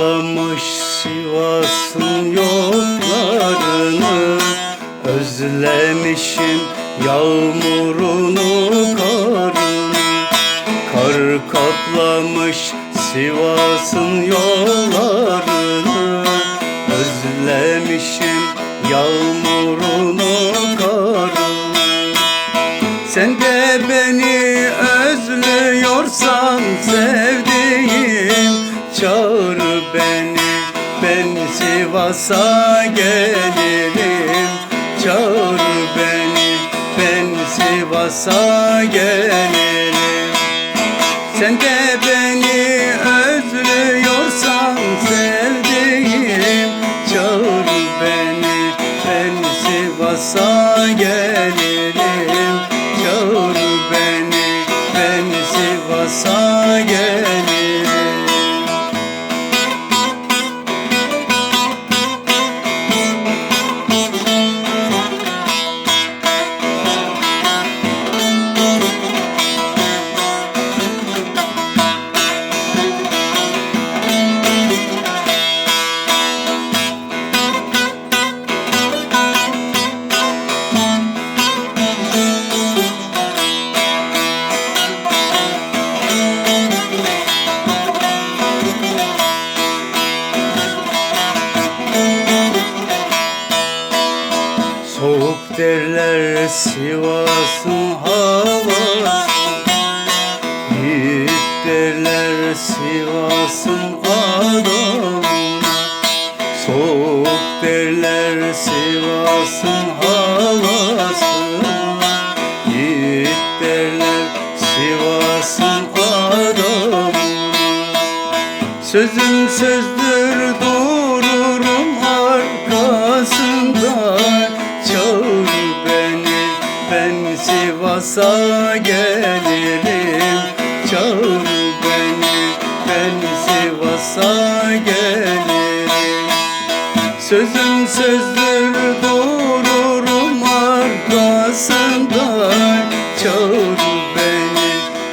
Yoklamış Sivas'ın yoklarını Özlemişim yağmurunu karını Kar kaplamış Sivas'ın yollarını Özlemişim yağmurunu karını Sen de beni özlüyorsan sevdiğim çağır beni ben Sivas'a gelirim. Çağır beni ben Sivas'a gelirim. Sen de beni özlüyorsan sevdiğim Çağır beni ben Sivas'a gelirim Sivas'ın havası. Yiğit derler Sivas'ın adamı. Soğuk derler Sivas'ın havası. Yiğit derler Sivas'ın adamı. Sözüm sözdür Sivas'a gelirim. Çağır beni ben Sivas'a gelirim. Sözüm sözdür dururum arkasında. Çağır beni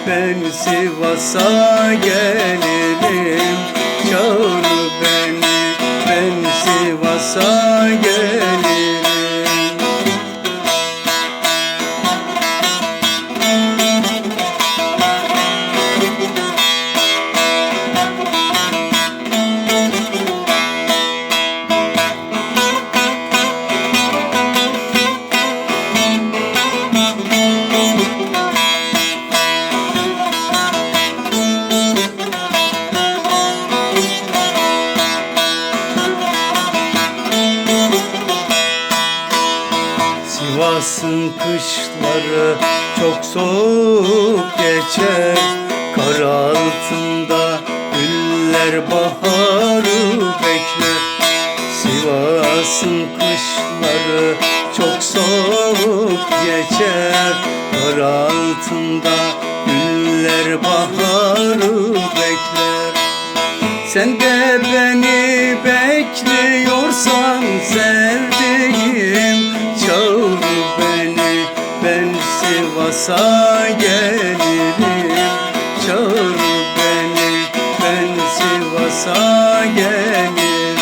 ben Sivas'a gelirim. Çağır beni ben Sivas'a gelirim soğuk geçer. Kar altında güller baharı bekler. Sivas'ın kışları çok soğuk geçer. Kar altında güller baharı bekler. Sen de beni bekliyorsan Sivas'a gelirim Çağır beni. Ben Sivas'a gelirim.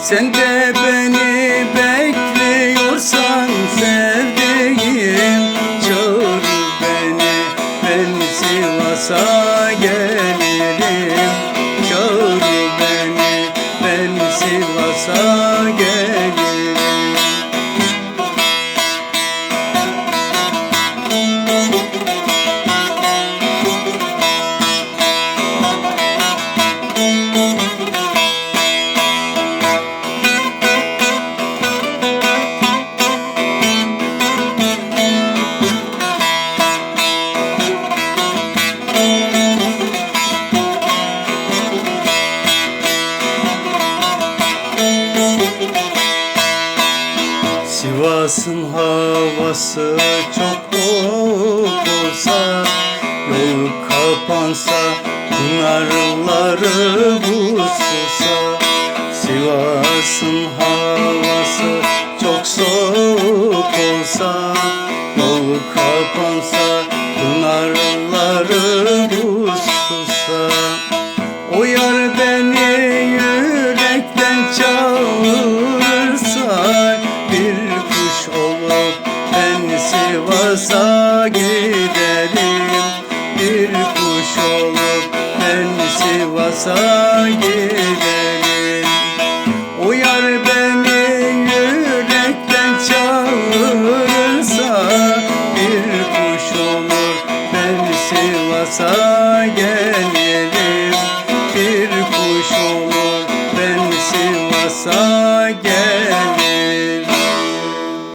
Sen de beni bekliyorsan sevdiğim Çağır beni. Ben Sivas'a havası çok soğuk olsa Yol kapansa Pınarları bulsusa Sivas'ın havası çok soğuk olsa Yol kapansa Pınarları bulsusa O yar beni yürekten çağırsa Sivas'a gidelim. Bir kuş olup ben Sivas'a gidelim. Uyar beni yürekten çağırırsa Bir kuş olur ben Sivas'a